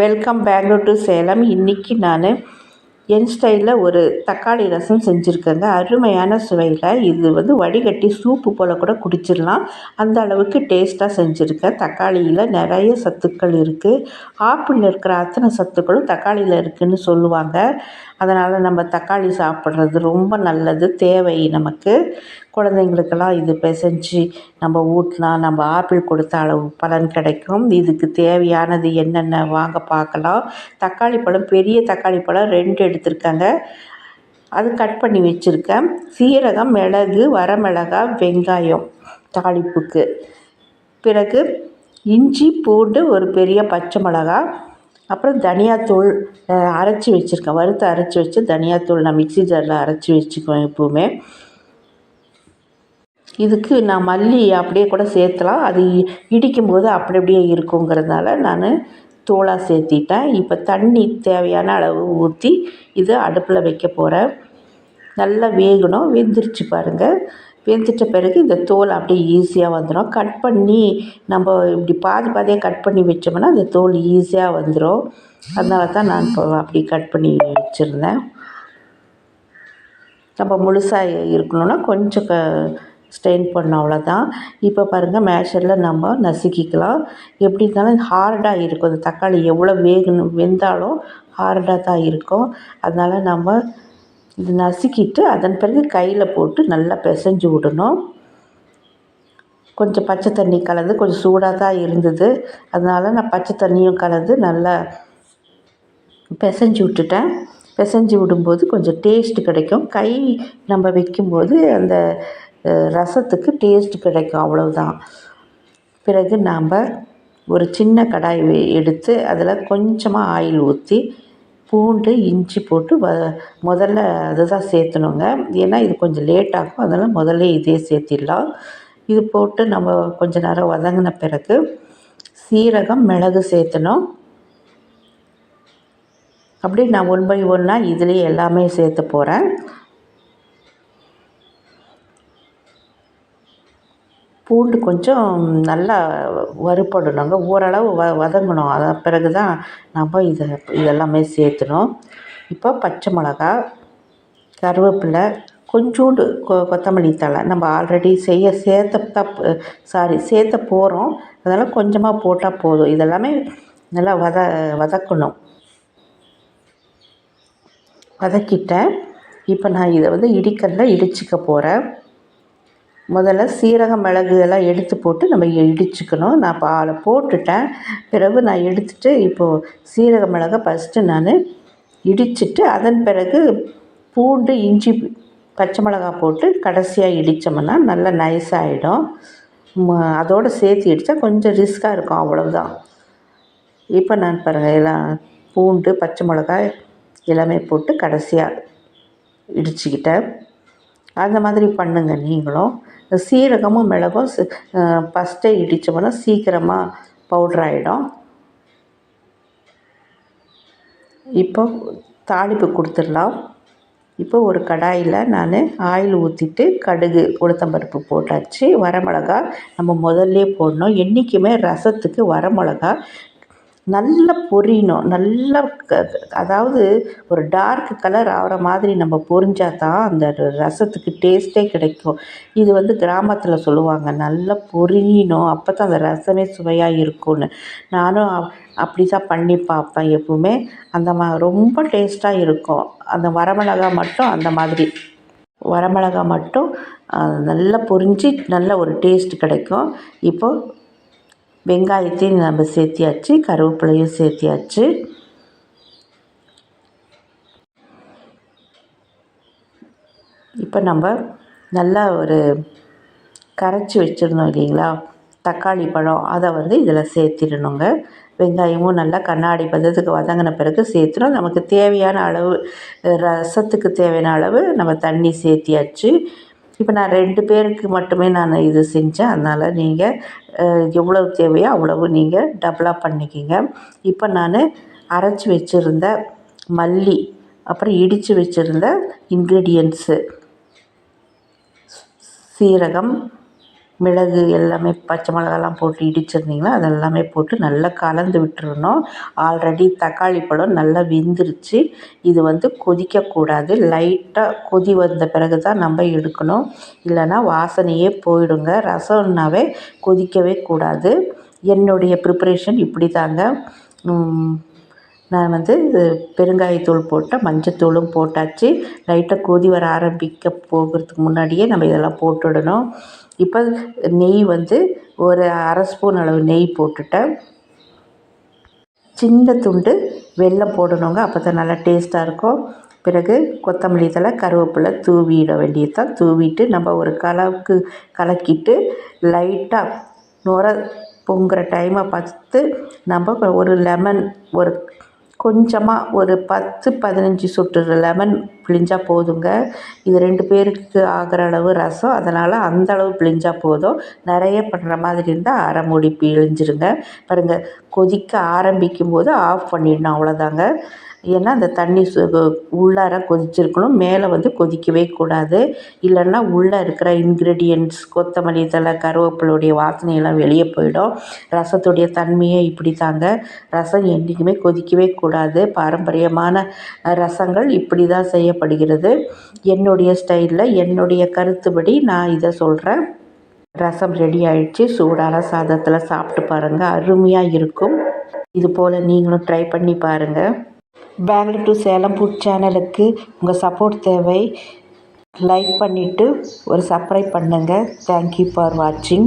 Welcome Bangalore to Salem இன்றைக்கி நான் என் ஸ்டைலில் ஒரு தக்காளி ரசம் செஞ்சுருக்கேங்க. அருமையான சுவையில். இது வந்து வடிகட்டி சூப்பு போல் கூட குடிச்சிடலாம் அந்த அளவுக்கு டேஸ்ட்டாக செஞ்சுருக்கேன். தக்காளியில் நிறைய சத்துக்கள் இருக்குது ஆப்பிளில் இருக்கிற அத்தனை சத்துக்களும் தக்காளியில் இருக்குதுன்னு சொல்லுவாங்க. அதனால் நம்ம தக்காளி சாப்பிட்றது ரொம்ப நல்லது தேவை நமக்கு. குழந்தைங்களுக்கெல்லாம் இது பிசைஞ்சி நம்ம ஊட்டினா நம்ம ஆப்பிள் கொடுத்த அளவு பலன் கிடைக்கும். இதுக்கு தேவையானது என்னென்ன வாங்க பார்க்கலாம். தக்காளி பழம் பெரிய தக்காளி பழம் ரெண்டு எடுத்திருக்காங்க. அது கட் பண்ணி வச்சுருக்கேன். சீரகம் மிளகு வரமிளகாய் வெங்காயம் தாளிப்புக்கு. பிறகு இஞ்சி பூண்டு ஒரு பெரிய பச்சை மிளகா அப்புறம் தனியாத்தூள் அரைச்சி வச்சுருக்கேன். வறுத்து அரைச்சி வச்சு தனியாத்தூள் நான் மிக்ஸி ஜாரில் அரைச்சி வச்சுக்குவேன் எப்போவுமே. இதுக்கு நான் மல்லி அப்படியே கூட சேர்த்தலாம். அது இடிக்கும்போது அப்படி அப்படியே இருக்குங்கிறதுனால நான் தோலாக சேர்த்திட்டேன். இப்போ தண்ணி தேவையான அளவு ஊற்றி இதை அடுப்பில் வைக்க போகிறேன் நல்லா வேகணும். வெந்துருச்சு பாருங்கள் வெந்துட்ட பிறகு இந்த தோல் அப்படியே ஈஸியாக வந்துடும் கட் பண்ணி நம்ம இப்படி பாதி பாதியாக கட் பண்ணி வச்சோம்னா அந்த தோல் ஈஸியாக வந்துடும் அதனால தான் நான் இப்போ அப்படி கட் பண்ணி வச்சுருந்தேன். நம்ம முழுசாக இருக்கணும்னா கொஞ்சம் க ஸ்ட்ரெயின் பண்ணணும் அவ்வளோதான் இப்போ பாருங்கள் மேஷரில் நம்ம நசுக்கிக்கலாம். எப்படி இருந்தாலும் ஹார்டாக இருக்கும். அந்த தக்காளி எவ்வளோ வேகணும் வெந்தாலும் ஹார்டாக தான் இருக்கும். அதனால் நம்ம இது நசுக்கிட்டு அதன் பிறகு கையில் போட்டு நல்லா பிசைஞ்சு விடணும். கொஞ்சம் பச்சை தண்ணி கலந்து கொஞ்சம் சூடாக தான் இருந்தது. அதனால் நான் பச்சை தண்ணியும் கலந்து நல்லா பிசைஞ்சு விட்டுட்டேன். பிசைஞ்சு விடும்போது கொஞ்சம் டேஸ்ட்டு கிடைக்கும். கை நம்ம வைக்கும்போது அந்த ரசத்துக்கு டேஸ்ட் கிடைக்கும் அவ்வளவுதான். பிறகு நாம் ஒரு சின்ன கடாய் எடுத்து அதில் கொஞ்சமாக ஆயில் ஊற்றி பூண்டு இஞ்சி போட்டு வ முதல்ல அதுதான் சேர்த்தணுங்க. ஏன்னா இது கொஞ்சம் லேட் ஆகும். அதனால் முதல்ல இதே சேர்த்திடலாம். இது போட்டு நம்ம கொஞ்ச நேரம் வதங்கின பிறகு சீரகம் மிளகு சேர்த்தணும். அப்படியே நான் ஒன் பை ஒன்னாக இதுலேயே எல்லாமே சேர்த்து போகிறேன் பூண்டு கொஞ்சம் நல்லா வறுபடணுங்க. ஓரளவு வ வதங்கணும். அதை பிறகு தான் நம்ம இதை இதெல்லாமே சேர்த்துணும். இப்போ பச்சை மிளகா கருவேப்பிலை கொஞ்சோண்டு கொ கொத்தமல்லி தழை நம்ம ஆல்ரெடி செய்ய சேர்த்த தப்பு சாரி சேர்த்த போகிறோம் அதனால் கொஞ்சமாக போட்டால் போதும். இதெல்லாமே நல்லா வத வதக்கணும். வதக்கிட்டேன். இப்போ நான் இதை வந்து இடிக்கல்ல இடிச்சிக்க போகிறேன் முதல்ல சீரகம் மிளகு எல்லாம் எடுத்து போட்டு நம்ம இடிச்சுக்கணும். நான் இப்போ அதை போட்டுட்டேன். பிறகு நான் எடுத்துகிட்டு இப்போது சீரக மிளகை ஃபஸ்ட்டு நான் இடிச்சிட்டு அதன் பிறகு பூண்டு இஞ்சி பச்சை மிளகா போட்டு கடைசியாக இடித்தோம்னா நல்லா நைஸாகிடும் அதோடு சேர்த்து இடித்தா கொஞ்சம் ரிஸ்க்காக இருக்கும். அவ்வளவுதான். இப்போ நான் பாருங்கள் எல்லாம் பூண்டு பச்சை மிளகாய் எல்லாமே போட்டு கடைசியாக இடிச்சுக்கிட்டேன். அந்த மாதிரி பண்ணுங்கள் நீங்களும். சீரகமும் மிளகும் ஃபஸ்ட்டே இடித்தோம்னா சீக்கிரமாக பவுட்ரு ஆகிடும் இப்போ தாளிப்பு கொடுத்துடலாம். இப்போ ஒரு கடாயில் நான் ஆயில் ஊற்றிட்டு கடுகு உளுத்தம்பருப்பு போட்டாச்சு வரமிளகா நம்ம முதல்ல போடணும். என்றைக்குமே ரசத்துக்கு வரமிளகா நல்லா பொரியணும் நல்லா க அதாவது ஒரு டார்க் கலர் ஆகிற மாதிரி நம்ம பொரிஞ்சா தான் அந்த ரசத்துக்கு டேஸ்ட்டே கிடைக்கும். இது வந்து கிராமத்தில் சொல்லுவாங்க நல்லா பொரியணும் அப்போ தான் அந்த ரசமே சுவையாக இருக்கும்னு. நானும் அப்படி தான் பண்ணி பார்ப்பேன் எப்பவுமே. அந்த மா ரொம்ப டேஸ்ட்டாக இருக்கும். அந்த வரமிளகா மட்டும் அந்த மாதிரி. வரமிளகா மட்டும் நல்லா பொரிஞ்சு நல்ல ஒரு டேஸ்ட் கிடைக்கும். இப்போது வெங்காயத்தையும் நம்ம சேர்த்தியாச்சு கருவேப்பிலையும் சேர்த்தியாச்சு. இப்போ நம்ம நல்லா ஒரு கரைச்சி வச்சுருந்தோம் இல்லைங்களா? தக்காளி பழம் அதை வந்து இதில் சேர்த்திடணுங்க. வெங்காயமும் நல்லா கண்ணாடி பதத்துக்கு வதங்கின பிறகு சேர்த்துடும் நமக்கு தேவையான அளவு ரசத்துக்கு தேவையான அளவு நம்ம தண்ணி சேர்த்தியாச்சு. இப்போ நான் ரெண்டு பேருக்கு மட்டுமே நான் இது செஞ்சேன். அதனால் நீங்கள் எவ்வளவு தேவையோ அவ்வளவு நீங்கள் டபுளாக பண்ணிக்கிங்க. இப்போ நான் அரைச்சி வச்சுருந்த மல்லி அப்புறம் இடித்து வச்சுருந்த இன்க்ரீடியன்ஸு சீரகம் மிளகு எல்லாமே பச்சை மிளகாலாம் போட்டு இடிச்சிருந்தீங்களா அதெல்லாமே போட்டு நல்லா கலந்து விட்டுறணும். ஆல்ரெடி தக்காளி பழம் நல்லா வெந்துருச்சு. இது வந்து கொதிக்கக்கூடாது. லைட்டாக கொதி வந்த பிறகு தான் நம்ம எடுக்கணும். இல்லைன்னா வாசனையே போயிடுங்க. ரசம்னாவே கொதிக்கவே கூடாது. என்னுடைய ப்ரிப்பரேஷன் இப்படி தாங்க நான் வந்து பெருங்காயத்தூள் போட்டேன் மஞ்சத்தூளும் போட்டாச்சு. லைட்டாக கொதி வர ஆரம்பிக்க போகிறதுக்கு முன்னாடியே நம்ம இதெல்லாம் போட்டுடணும். இப்போ நெய் வந்து ஒரு அரை ஸ்பூன் அளவு நெய் போட்டுட்டேன். சின்ன துண்டு வெல்லம் போடணுங்க அப்போ தான் நல்லா டேஸ்ட்டாக இருக்கும். பிறகு கொத்தமல்லி தலை கருவேப்பிலை தூவிட வேண்டியது தான் தூவிட்டு நம்ம ஒரு கலவுக்கு கலக்கிட்டு லைட்டாக நுர பொங்குற டைமை பார்த்து நம்ம ஒரு லெமன் ஒரு கொஞ்சமாக ஒரு பத்து பதினஞ்சு சொட்டு லெமன் பிழிஞ்சால் போதுங்க. இது ரெண்டு பேருக்கு ஆகிற அளவு ரசம். அதனால் அந்த அளவு பிழிஞ்சால் போதும். நிறைய பண்ணுற மாதிரி இருந்தால் அரை மூடி பிழிஞ்சிருங்க. பாருங்கள் கொதிக்க ஆரம்பிக்கும் போது ஆஃப் பண்ணிடணும் அவ்வளோதாங்க ஏன்னா அந்த தண்ணி சு உள்ளார கொதிச்சிருக்கணும். மேலே வந்து கொதிக்கவே கூடாது. இல்லைன்னா உள்ளே இருக்கிற இன்க்ரீடியன்ட்ஸ் கொத்தமல்லி தழை கருவேப்பிலுடைய வாசனையெல்லாம் வெளியே போயிடும். ரசத்துடைய தன்மையே இப்படி தாங்க ரசம் என்றைக்குமே கொதிக்கவே கூடாது. பாரம்பரியமான ரசங்கள் இப்படி தான் செய்யப்படுகிறது. என்னுடைய ஸ்டைலில் என்னுடைய கருத்துப்படி நான் இதை சொல்கிறேன் ரசம் ரெடி ஆயிடுச்சு. சூடான சாதத்தில் சாப்பிட்டு பாருங்கள் அருமையாக இருக்கும். இது போல் நீங்களும் ட்ரை பண்ணி பாருங்கள் பெங்களூர் டு சேலம் ஃபுட் சேனலுக்கு உங்கள் சப்போர்ட் தேவை. லைக் பண்ணிவிட்டு ஒரு சப்ஸ்கிரைப் பண்ணுங்கள் தேங்க்யூ ஃபார் வாட்சிங்